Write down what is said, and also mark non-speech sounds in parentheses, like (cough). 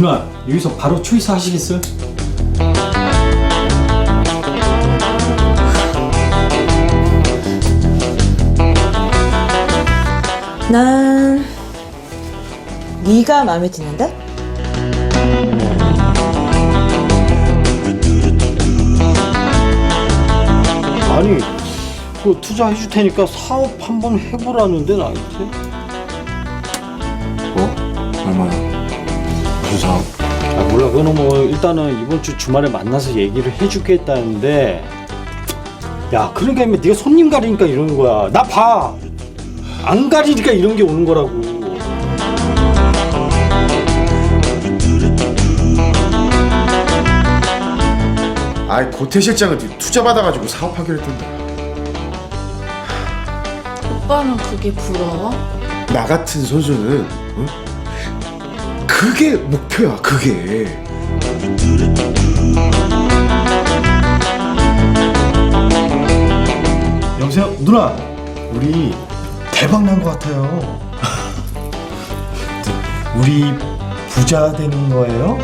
누나 여기서 바로 초이스 하시겠어요? 난 네가 마음에 드는데? 아니 그 투자해 줄 테니까 사업 한번 해보라는데 나한테 뭐? 얼마야? 사업? 아 몰라 그거는 뭐 일단은 이번 주 주말에 만나서 얘기를 해줄게 했다는데 야 그러니까 임마 네가 손님 가리니까 이러는 거야 나 봐 안 가리니까 이런 게 오는 거라고 아이 고태 실장은 투자 받아가지고 사업하기로 했던데 오빠는 그게 부러워? 나 같은 선수는 어? 그게 목표야 그게. 여보세요? 누나 우리 대박 난 것 같아요. (laughs) 우리 부자 되는 거예요?